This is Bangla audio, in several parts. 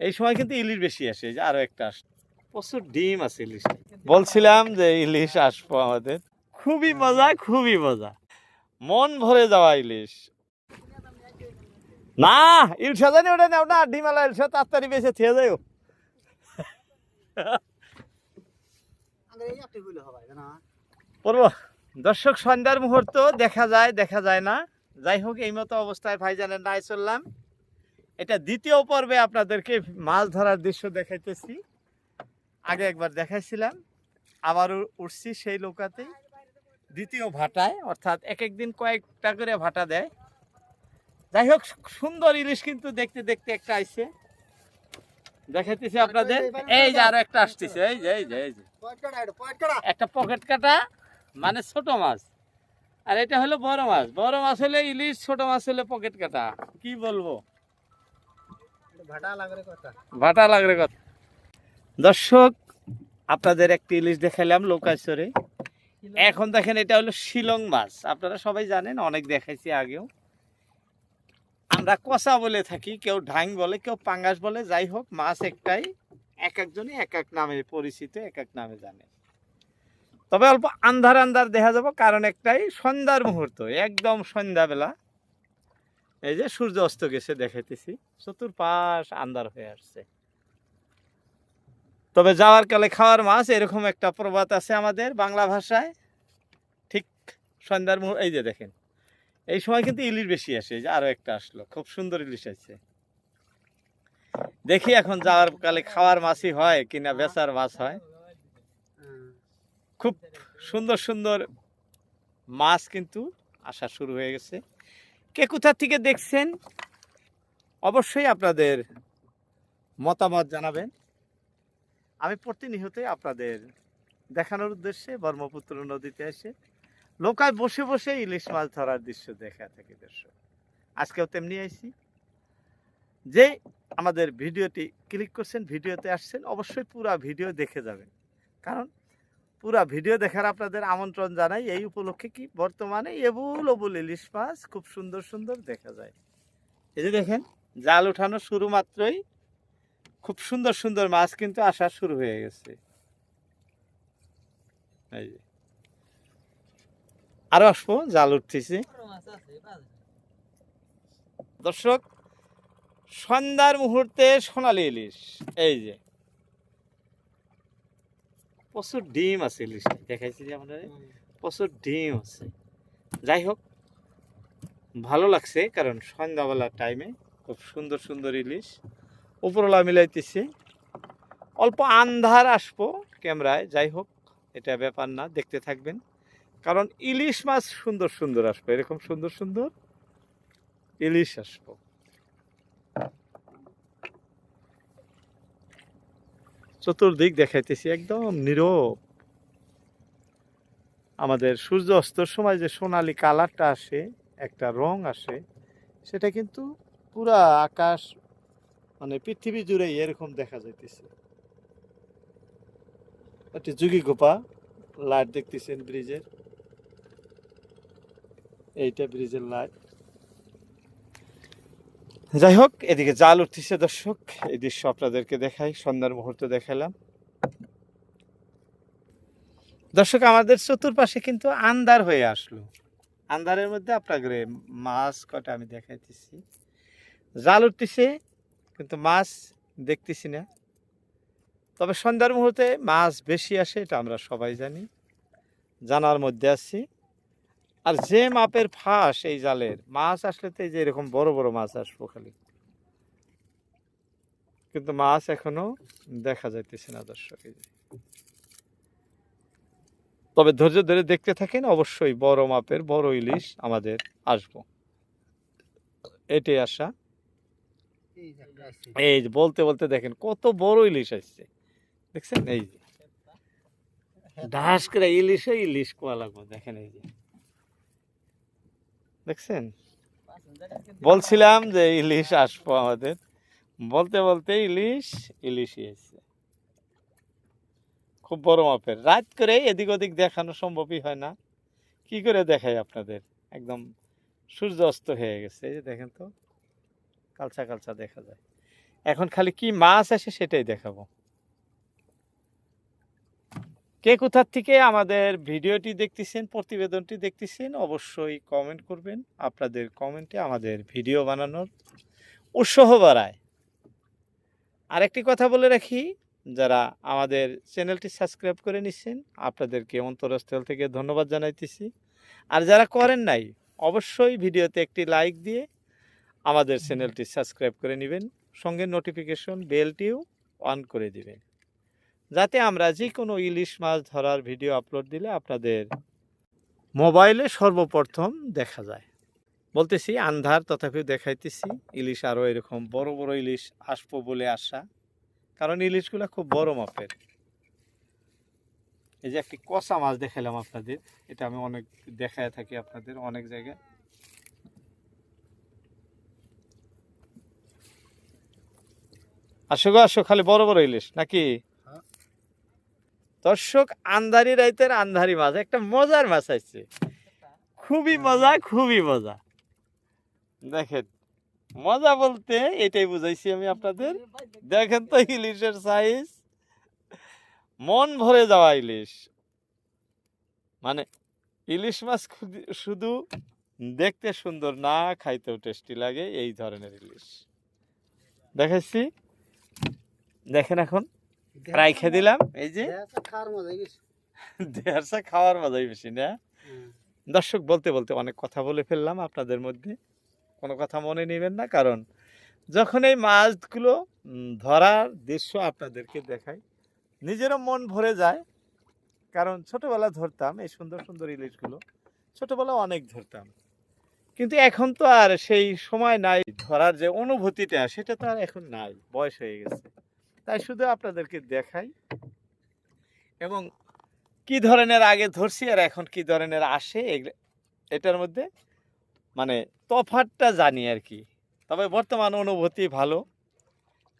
এই সময় কিন্তু ইলিশ বেশি আসে যে আরও একটা আস। প্রচুর ডিম আছে ইলিশ। বলছিলাম যে ইলিশ আসব আমাদের। খুবই মজা খুবই মজা। মন ভরে যাওয়া ইলিশ। না ইলশা জানি ওটা নেও না ডিমালা ইলশা তাড়াতাড়ি বেঁচে থেকে যাও পড়ব। দর্শক সন্ধ্যার মুহূর্ত দেখা যায় দেখা যায় না। যাই হোক এই মতো অবস্থায় ভাইজানের নাই চললাম। এটা দ্বিতীয় পর্বে আপনাদেরকে মাছ ধরার দৃশ্য দেখাইতেছি। আগে একবার দেখাইছিলাম আবারও উঠছি সেই নৌকাতেই। দ্বিতীয় ভাটায় অর্থাৎ এক একদিন কয়েকটা করে ভাটা দেয়। যাই হোক সুন্দর ইলিশ কিন্তু দেখতে দেখতে একটা আইছে। দেখাইতেছি আপনাদের। এই যে আরও একটা আসতেছে এই যে এই যে এই যে। একটা পকেট কাটা মানে ছোট মাছ। আর এটা হলো বড় মাছ। বড় মাছ হলে ইলিশ ছোট মাছ হলে পকেট কাটা। কি বলব? ভাটা লাগরে কথা। দর্শক, আপনাদের একটি ইলিশ দেখাইলাম লোকাচরে এখন দেখেন এটা হলো শিলং মাছ। আপনারা সবাই জানেন, অনেক দেখাইছি আগেও। আমরা কষা বলে থাকি, কেউ ঢাং বলে, কেউ পাঙ্গাস বলে, যাই হোক, মাছ একটাই। এক একজনই এক এক নামে পরিচিত, এক এক নামে জানে। তবে অল্প আন্ধার আন্ধার দেখা যাব, কারণ একটাই সন্ধ্যার মুহূর্ত, একদম সন্ধ্যাবেলা। এই যে সূর্য অস্ত গেছে দেখাইতেছি, চতুর্পাশ আন্ধার হয়ে আসছে। তবে যাওয়ার কালে খাওয়ার মাছ এরকম একটা প্রবাদ আছে আমাদের বাংলা ভাষায়। ঠিক সন্ধ্যার মুহূর্ত এই যে দেখেন, এই সময় কিন্তু ইলিশ বেশি আসে যে আরও একটা আসলো, খুব সুন্দর ইলিশ আছে দেখি এখন যাওয়ার কালে খাওয়ার মাছই হয় কিনা বেচার মাছ হয়। খুব সুন্দর সুন্দর মাছ কিন্তু আসা শুরু হয়ে গেছে। কে কোথা থেকে দেখছেন? অবশ্যই আপনাদের মতামত জানাবেন। আমি প্রতিনিয়তই আপনাদের দেখানোর উদ্দেশ্যে ব্রহ্মপুত্র নদীতে এসে নৌকায় বসে বসে ইলিশ মাছ ধরার দৃশ্য দেখা থাকি দর্শক। আজকেও তেমনি আইছি। যে আমাদের ভিডিওটি ক্লিক করছেন, ভিডিওতে আসছেন, অবশ্যই পুরা ভিডিও দেখে যাবেন। কারণ পুরা ভিডিও দেখার আপনাদের আমন্ত্রণ জানাই। এই উপলক্ষে কি বর্তমানে এবুল অবুল ইলিশ মাছ খুব সুন্দর সুন্দর দেখা যায়। এই যে দেখেন, জাল উঠানো শুরু মাত্রই খুব সুন্দর সুন্দর মাছ কিন্তু আসা শুরু হয়ে গেছে। এই যে। আরও আসব, জাল উঠতেছে। দর্শক, সন্ধ্যার মুহূর্তে সোনালি ইলিশ, এই যে। প্রচুর ডিম আছে ইলিশ দেখাইছি যে আপনাদের প্রচুর ডিম আছে। যাই হোক ভালো লাগছে কারণ সন্ধ্যাবেলার টাইমে খুব সুন্দর সুন্দর ইলিশ উপরলা মিলাইতেছি। অল্প আন্ধার আসব ক্যামেরায় যাই হোক এটা ব্যাপার না দেখতে থাকবেন। কারণ ইলিশ মাছ সুন্দর সুন্দর আসবে এরকম সুন্দর সুন্দর ইলিশ আসব। চতুর্দিক দেখাইতেছি, একদম নীরব। আমাদের সূর্য অস্তর সময় যে সোনালি কালারটা আসে, একটা রং আসে, সেটা কিন্তু পুরা আকাশ মানে পৃথিবী জুড়ে এরকম দেখা যাইতেছে। একটি যুগি গোপা লাইট দেখতেছেন ব্রিজের। এইটা ব্রিজের লাইট। যাই হোক, এদিকে জাল উঠতেছে দর্শক। এই দৃশ্য আপনাদেরকে দেখাই, সন্ধ্যার মুহূর্ত দেখালাম। দর্শক, আমাদের চতুর্পাশে কিন্তু আন্ধার হয়ে আসলো। আন্ধারের মধ্যে আপনাদের মাছ কটা আমি দেখাইতেছি। জাল উঠতেছে, কিন্তু মাছ দেখতেছি না। তবে সন্ধ্যার মুহূর্তে মাছ বেশি আসে, এটা আমরা সবাই জানি। জানার মধ্যে আছি। আর যে মাপের ফাঁস এই জালের, মাছ আসলে তো এই যে এরকম বড় বড় মাছ আসব খালি। কিন্তু মাছ এখনও দেখা যাইতেছে না দর্শক তবে ধৈর্য ধরে দেখতে থাকেন, অবশ্যই বড় মাপের, বড় ইলিশ আমাদের আসব। এটাই আশা। এই বলতে বলতে দেখেন কত বড় ইলিশ আসছে। দেখছেন? এই যে। ডাস করে ইলিশে ইলিশ কোয়া লাগবে, দেখেন এই যে। দেখছেন? বলছিলাম যে ইলিশ আসব আমাদের। বলতে বলতে ইলিশ ইলিশই এসছে। খুব বড় মাপের। রাত করে এদিক ওদিক দেখানো সম্ভবই হয় না। কি করে দেখাই আপনাদের? একদম সূর্য অস্ত হয়ে গেছে। এই যে দেখেন তো, কালচা কালচা দেখা যায়। এখন খালি কি মাছ আসে সেটাই দেখাবো। কে কোথার থেকে আমাদের ভিডিওটি দেখতেছেন, প্রতিবেদনটি দেখতেছেন, অবশ্যই কমেন্ট করবেন। আপনাদের কমেন্টে আমাদের ভিডিও বানানোর উৎসাহ বাড়ায়। আরেকটি কথা বলে রাখি, যারা আমাদের চ্যানেলটি সাবস্ক্রাইব করে নিচ্ছেন আপনাদেরকে অন্তরস্থল থেকে ধন্যবাদ জানাইতেছি। আর যারা করেন নাই, অবশ্যই ভিডিওতে একটি লাইক দিয়ে আমাদের চ্যানেলটি সাবস্ক্রাইব করে নেবেন। সঙ্গে নোটিফিকেশন বেলটিও অন করে দিবেন। যাতে আমরা যে কোনো ইলিশ মাছ ধরার ভিডিও আপলোড দিলে আপনাদের মোবাইলে সর্বপ্রথম দেখা যায়। বলতেছি, আন্ধার তথাপিও দেখাইতেছি, ইলিশ আরও এরকম বড় বড় ইলিশ আসব বলে আশা। কারণ ইলিশগুলো খুব বড় মাপের। এই যে একটি কষা মাছ দেখালাম আপনাদের, এটা আমি অনেক দেখায় থাকি আপনাদের অনেক জায়গায়। আসো গো, আসো, খালি বড় বড় ইলিশ, নাকি। দর্শক আন্ধারি রাইতের আন্ধারি মাছ একটা মজার মাছ আসছে। খুবই মজা খুবই মজা। দেখেন মজা বলতে এটাই বুঝাইছি আমি আপনাদের। দেখেন তো ইলিশের সাইজ মন ভরে যাওয়া ইলিশ। মানে ইলিশ মাছ শুধু দেখতে সুন্দর না খাইতেও টেস্টি লাগে এই ধরনের ইলিশ। দেখাচ্ছি দেখেন এখন। রাইখে দিলাম এই যে। দেড়শা খাওয়ার মজাই বেশি। না? দর্শক বলতে বলতে অনেক কথা বলে ফেললাম আপনাদের মধ্যে। কোনো কথা মনে নেবেন না কারণ যখন এই মাছগুলো ধরার দৃশ্য আপনাদেরকে দেখাই নিজেরও মন ভরে যায়। কারণ ছোটবেলা ধরতাম এই সুন্দর সুন্দর ইলিশগুলো ছোটবেলা অনেক ধরতাম। কিন্তু এখন তো আর সেই সময় নাই ধরার যে অনুভূতিটা সেটা তো আর এখন নাই বয়স হয়ে গেছে। তাই শুধু আপনাদেরকে দেখাই। এবং কি ধরনের আগে ধরছি আর এখন কি ধরনের আসে এটার মধ্যে মানে তফাতটা জানি আর কি। তবে বর্তমান অনুভূতি ভালো,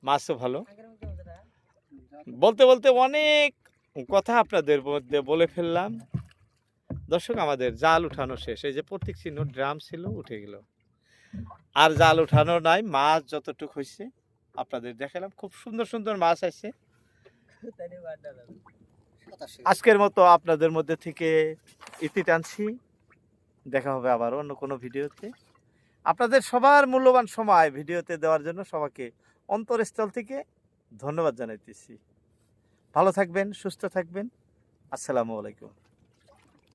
মাছও ভালো। বলতে বলতে অনেক কথা আপনাদের মধ্যে বলে ফেললাম। দর্শক, আমাদের জাল উঠানো শেষ। এই যে প্রতীক চিহ্ন, ড্রাম ছিল, উঠে গেল। আর জাল উঠানো নাই, মাছ যতটুকু হয়েছে আপনাদের দেখালাম। খুব সুন্দর সুন্দর মাছ আছে। আজকের মতো আপনাদের মধ্যে থেকে ইতি টানছি। দেখা হবে আবার অন্য কোনো ভিডিওতে। আপনাদের সবার মূল্যবান সময় ভিডিওতে দেওয়ার জন্য সবাইকে অন্তরস্থল থেকে ধন্যবাদ জানাইতেছি। ভালো থাকবেন সুস্থ থাকবেন। আসসালামু আলাইকুম।